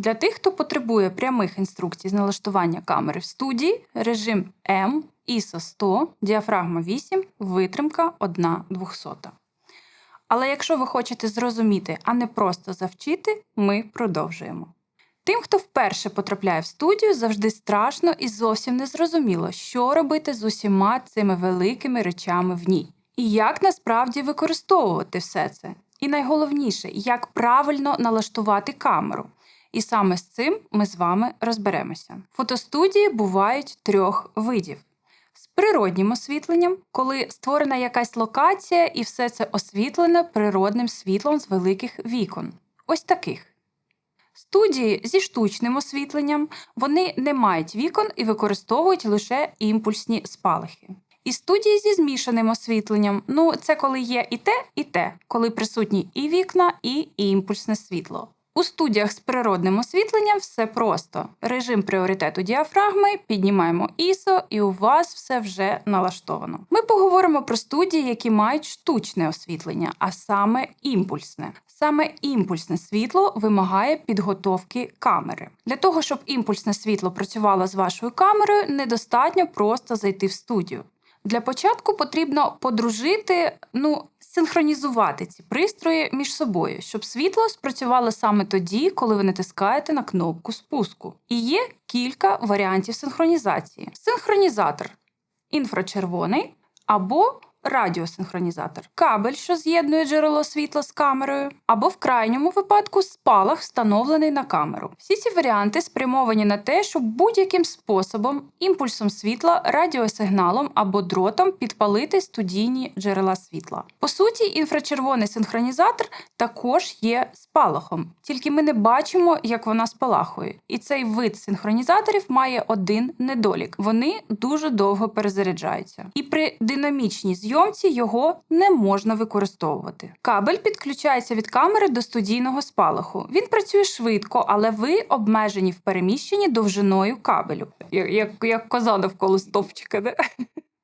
Для тих, хто потребує прямих інструкцій з налаштування камери в студії, режим М, ISO 100, діафрагма 8, витримка 1 200. Але якщо ви хочете зрозуміти, а не просто завчити, ми продовжуємо. Тим, хто вперше потрапляє в студію, завжди страшно і зовсім не зрозуміло, що робити з усіма цими великими речами в ній. І як насправді використовувати все це. І найголовніше, як правильно налаштувати камеру. І саме з цим ми з вами розберемося. Фотостудії бувають трьох видів: з природнім освітленням, коли створена якась локація, і все це освітлене природним світлом з великих вікон. Ось таких. Студії зі штучним освітленням вони не мають вікон і використовують лише імпульсні спалахи. І студії зі змішаним освітленням ну це коли є і те, і те, коли присутні і вікна, і імпульсне світло. У студіях з природним освітленням все просто. Режим пріоритету діафрагми, піднімаємо ISO, і у вас все вже налаштовано. Ми поговоримо про студії, які мають штучне освітлення, а саме імпульсне. Саме імпульсне світло вимагає підготовки камери. Для того, щоб імпульсне світло працювало з вашою камерою, недостатньо просто зайти в студію. Для початку потрібно подружити, ну, синхронізувати ці пристрої між собою, щоб світло спрацювало саме тоді, коли ви натискаєте на кнопку спуску. І є кілька варіантів синхронізації: синхронізатор інфрачервоний або радіосинхронізатор, кабель, що з'єднує джерело світла з камерою, або в крайньому випадку спалах, встановлений на камеру. Всі ці варіанти спрямовані на те, щоб будь-яким способом, імпульсом світла, радіосигналом або дротом підпалити студійні джерела світла. По суті, інфрачервоний синхронізатор також є спалахом, тільки ми не бачимо, як вона спалахує. І цей вид синхронізаторів має один недолік: вони дуже довго перезаряджаються. І при динамічній зйомці його не можна використовувати. Кабель підключається від камери до студійного спалаху. Він працює швидко, але ви обмежені в переміщенні довжиною кабелю, як, як, як коза довкола стовпчика. На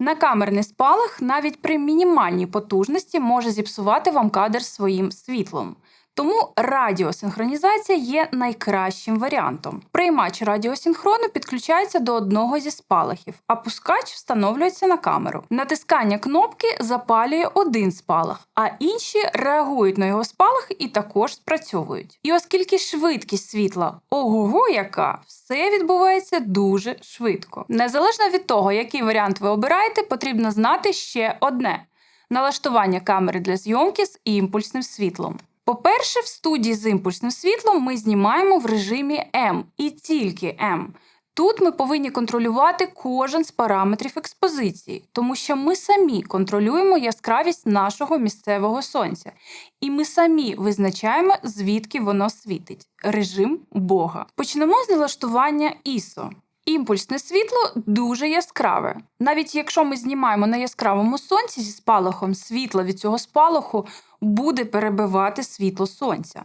Накамерний спалах навіть при мінімальній потужності може зіпсувати вам кадр своїм світлом. Тому радіосинхронізація є найкращим варіантом. Приймач радіосинхрону підключається до одного зі спалахів, а пускач встановлюється на камеру. Натискання кнопки запалює один спалах, а інші реагують на його спалах і також спрацьовують. І оскільки швидкість світла ого-го яка, все відбувається дуже швидко. Незалежно від того, який варіант ви обираєте, потрібно знати ще одне: налаштування камери для зйомки з імпульсним світлом. По-перше, в студії з імпульсним світлом ми знімаємо в режимі М і тільки М. Тут ми повинні контролювати кожен з параметрів експозиції, тому що ми самі контролюємо яскравість нашого місцевого сонця, і ми самі визначаємо, звідки воно світить режим Бога. Почнемо з налаштування ISO. Імпульсне світло дуже яскраве. Навіть якщо ми знімаємо на яскравому сонці зі спалахом, світло від цього спалаху буде перебивати світло сонця.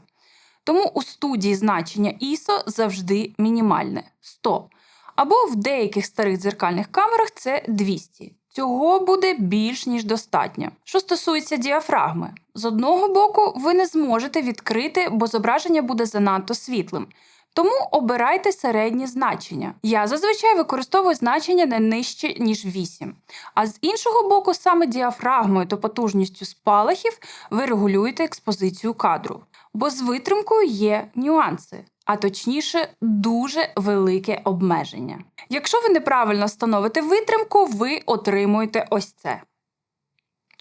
Тому у студії значення ISO завжди мінімальне 100. Або в деяких старих дзеркальних камерах це 200. Цього буде більш ніж достатньо. Що стосується діафрагми, з одного боку, ви не зможете відкрити, бо зображення буде занадто світлим. Тому обирайте середні значення. Я зазвичай використовую значення не нижче, ніж 8. А з іншого боку, саме діафрагмою та потужністю спалахів ви регулюєте експозицію кадру. Бо з витримкою є нюанси, а точніше, дуже велике обмеження. Якщо ви неправильно становите витримку, ви отримуєте ось це.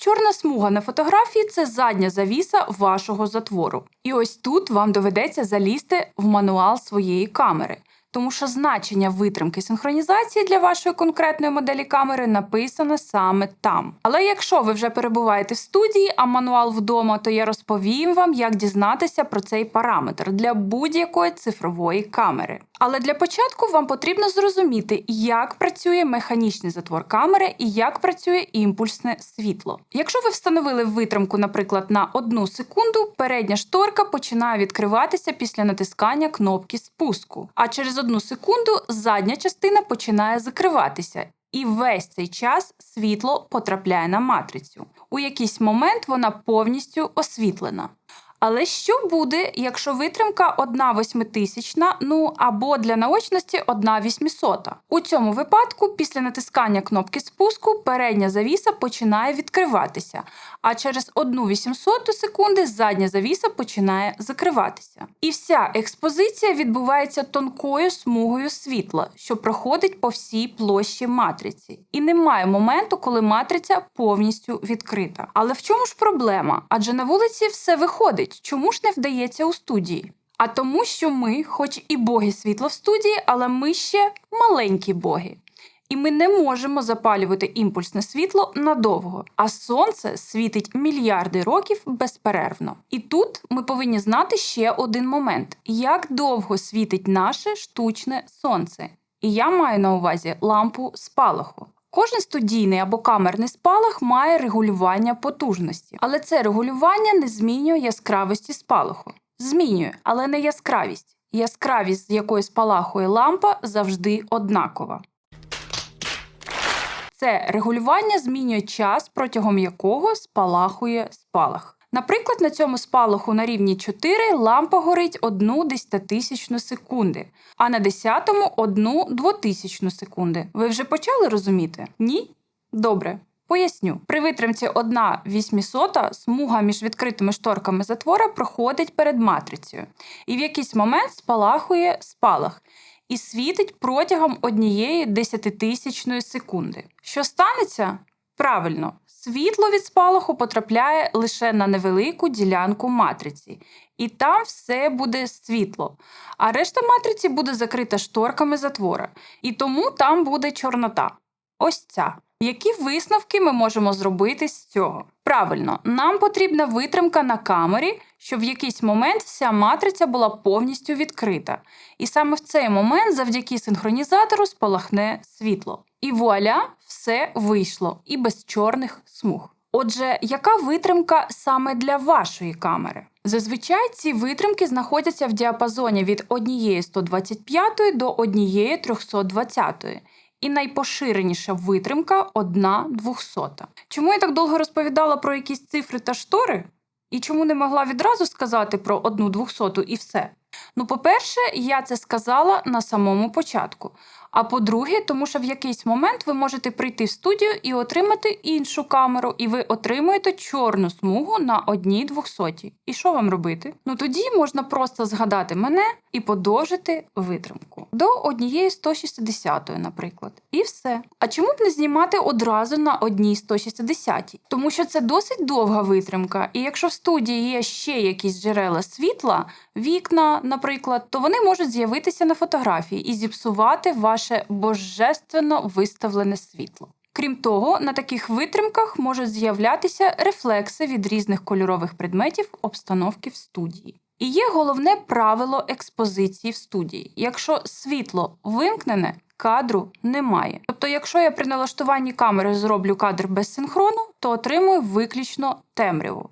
Чорна смуга на фотографії це задня завіса вашого затвору. І ось тут вам доведеться залізти в мануал своєї камери, тому що значення витримки синхронізації для вашої конкретної моделі камери написане саме там. Але якщо ви вже перебуваєте в студії, а мануал вдома, то я розповім вам, як дізнатися про цей параметр для будь-якої цифрової камери. Але для початку вам потрібно зрозуміти, як працює механічний затвор камери і як працює імпульсне світло. Якщо ви встановили витримку, наприклад, на одну секунду, передня шторка починає відкриватися після натискання кнопки спуску, а через одну секунду задня частина починає закриватися. І весь цей час світло потрапляє на матрицю. У якийсь момент вона повністю освітлена. Але що буде, якщо витримка 1 восьмитисячна, ну або для наочності 1 вісьмісота? У цьому випадку, після натискання кнопки спуску, передня завіса починає відкриватися, а через 1 вісімсоту секунди задня завіса починає закриватися. І вся експозиція відбувається тонкою смугою світла, що проходить по всій площі матриці. І немає моменту, коли матриця повністю відкрита. Але в чому ж проблема? Адже на вулиці все виходить. Чому ж не вдається у студії? А тому, що ми, хоч і боги світла в студії, але ми ще маленькі боги. І ми не можемо запалювати імпульсне світло надовго, а сонце світить мільярди років безперервно. І тут ми повинні знати ще один момент: як довго світить наше штучне сонце. І я маю на увазі лампу спалаху. Кожен студійний або камерний спалах має регулювання потужності, але це регулювання не змінює яскравості спалаху. Змінює, але не яскравість. Яскравість, з якої спалахує лампа, завжди однакова. Це регулювання змінює час, протягом якого спалахує спалах. Наприклад, на цьому спалаху на рівні 4 лампа горить 1 десятитисячну секунди, а на 10-му 1 двотисячну секунди. Ви вже почали розуміти? Ні? Добре. Поясню, при витримці 1 вісьмісота смуга між відкритими шторками затвора проходить перед матрицею, і в якийсь момент спалахує спалах і світить протягом однієї десятитисячної секунди. Що станеться? Правильно, світло від спалаху потрапляє лише на невелику ділянку матриці, і там все буде світло. А решта матриці буде закрита шторками затвора, і тому там буде чорнота. Ось ця. Які висновки ми можемо зробити з цього? Правильно, нам потрібна витримка на камері, щоб в якийсь момент вся матриця була повністю відкрита. І саме в цей момент, завдяки синхронізатору, спалахне світло. І вуаля, все вийшло і без чорних смуг. Отже, яка витримка саме для вашої камери? Зазвичай ці витримки знаходяться в діапазоні від 1,125 до 1,320. І найпоширеніша витримка 1 двохсота. Чому я так довго розповідала про якісь цифри та штори? І чому не могла відразу сказати про одну двохсоту і все? Ну, по-перше, я це сказала на самому початку. А по-друге, тому що в якийсь момент ви можете прийти в студію і отримати іншу камеру, і ви отримуєте чорну смугу на одній двохсотій. І що вам робити? Ну тоді можна просто згадати мене і подовжити витримку до однієї 160, наприклад. І все. А чому б не знімати одразу на одній 160? Тому що це досить довга витримка, і якщо в студії є ще якісь джерела світла, вікна, наприклад, то вони можуть з'явитися на фотографії і зіпсувати ваше божественно виставлене світло. Крім того, на таких витримках можуть з'являтися рефлекси від різних кольорових предметів обстановки в студії. І є головне правило експозиції в студії: якщо світло вимкнене, кадру немає. Тобто, якщо я при налаштуванні камери зроблю кадр без синхрону, то отримую виключно темряву.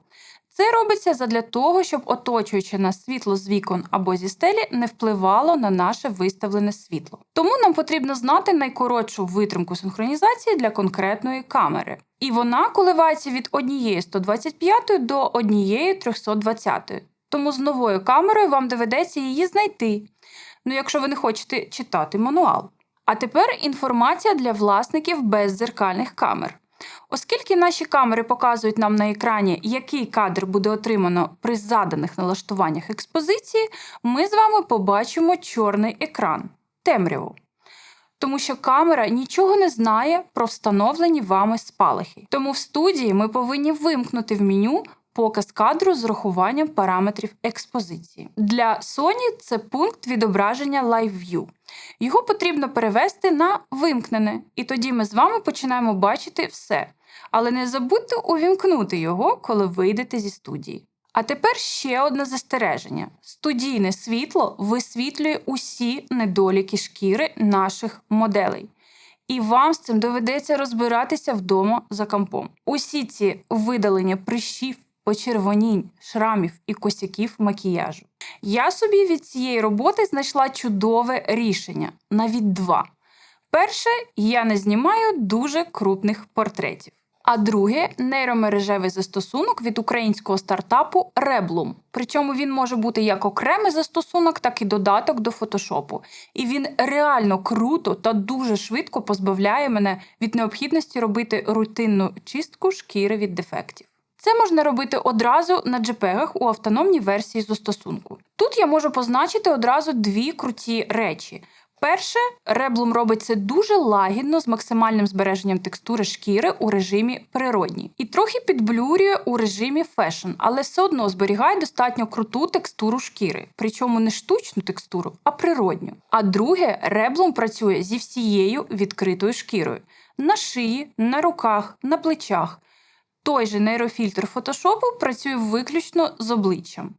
Це робиться задля того, щоб оточуючи нас світло з вікон або зі стелі не впливало на наше виставлене світло. Тому нам потрібно знати найкоротшу витримку синхронізації для конкретної камери. І вона коливається від 1,125 до 1,320. Тому з новою камерою вам доведеться її знайти. Ну, якщо ви не хочете читати мануал. А тепер інформація для власників беззеркальних камер. Оскільки наші камери показують нам на екрані, який кадр буде отримано при заданих налаштуваннях експозиції, ми з вами побачимо чорний екран темряву. Тому що камера нічого не знає про встановлені вами спалахи. Тому в студії ми повинні вимкнути в меню показ кадру з урахуванням параметрів експозиції. Для Sony це пункт відображення Live View. Його потрібно перевести на вимкнене, і тоді ми з вами починаємо бачити все. Але не забудьте увімкнути його, коли вийдете зі студії. А тепер ще одне застереження: студійне світло висвітлює усі недоліки шкіри наших моделей. І вам з цим доведеться розбиратися вдома за компом. Усі ці видалення прищів, почервонінь, шрамів і косяків макіяжу. Я собі від цієї роботи знайшла чудове рішення, навіть два. Перше, я не знімаю дуже крупних портретів. А друге нейромережевий застосунок від українського стартапу Reblum. Причому він може бути як окремий застосунок, так і додаток до фотошопу. І він реально круто та дуже швидко позбавляє мене від необхідності робити рутинну чистку шкіри від дефектів. Це можна робити одразу на JPEG у автономній версії застосунку. Тут я можу позначити одразу дві круті речі. Перше, Reblum робить це дуже лагідно з максимальним збереженням текстури шкіри у режимі природній. І трохи підблюрює у режимі Fashion, але все одно зберігає достатньо круту текстуру шкіри, причому не штучну текстуру, а природню. А друге, Reblum працює зі всією відкритою шкірою на шиї, на руках, на плечах. Той же нейрофільтр фотошопу працює виключно з обличчям.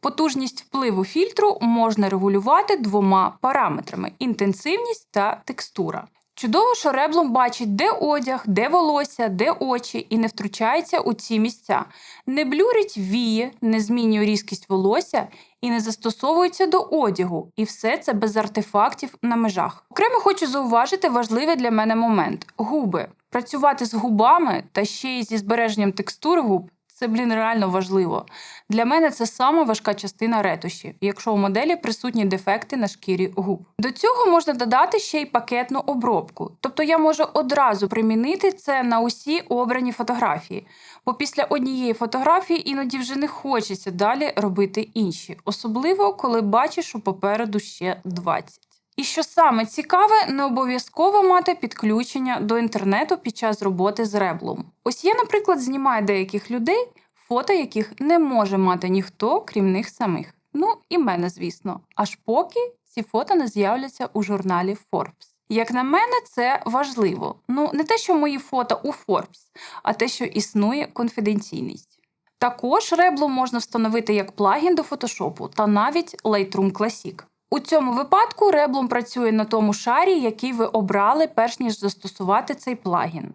Потужність впливу фільтру можна регулювати двома параметрами: інтенсивність та текстура. Чудово, що Реблом бачить, де одяг, де волосся, де очі, і не втручається у ці місця, не блюрить вії, не змінює різкість волосся і не застосовується до одягу, і все це без артефактів на межах. Окремо хочу зауважити важливий для мене момент: губи. Працювати з губами та ще й зі збереженням текстури губ це, блін, реально важливо. Для мене це сама важка частина ретуші, якщо у моделі присутні дефекти на шкірі губ. До цього можна додати ще й пакетну обробку. Тобто я можу одразу примінити це на усі обрані фотографії, бо після однієї фотографії іноді вже не хочеться далі робити інші, особливо коли бачиш, що попереду ще 20. І що саме цікаве, не обов'язково мати підключення до інтернету під час роботи з реблом. Ось я, наприклад, знімаю деяких людей, фото яких не може мати ніхто, крім них самих. Ну і мене, звісно, аж поки ці фото не з'являться у журналі Forbes. Як на мене, це важливо. Ну, не те, що мої фото у Forbes, а те, що існує конфіденційність. Також ребло можна встановити як плагін до фотошопу та навіть Lightroom Classic. У цьому випадку Reblum працює на тому шарі, який ви обрали, перш ніж застосувати цей плагін.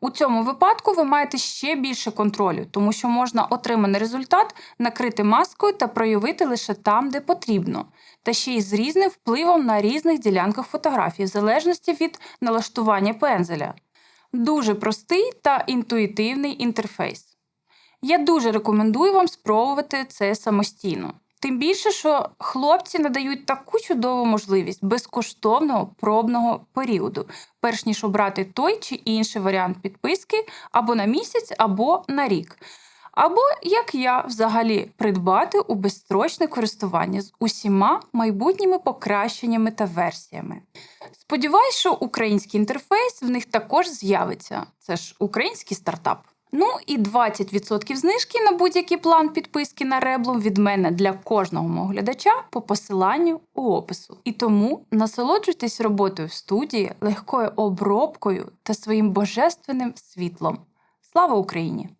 У цьому випадку ви маєте ще більше контролю, тому що можна отриманий результат накрити маскою та проявити лише там, де потрібно, та ще й з різним впливом на різних ділянках фотографії, в залежності від налаштування пензеля. Дуже простий та інтуїтивний інтерфейс. Я дуже рекомендую вам спробувати це самостійно. Тим більше, що хлопці надають таку чудову можливість безкоштовного пробного періоду, перш ніж обрати той чи інший варіант підписки або на місяць, або на рік. Або, як я, взагалі придбати у безстрочне користування з усіма майбутніми покращеннями та версіями. Сподіваюсь, що український інтерфейс в них також з'явиться. Це ж український стартап. Ну і 20% знижки на будь-який план підписки на Реблом від мене для кожного мого глядача по посиланню у опису. І тому насолоджуйтесь роботою в студії, легкою обробкою та своїм божественним світлом. Слава Україні!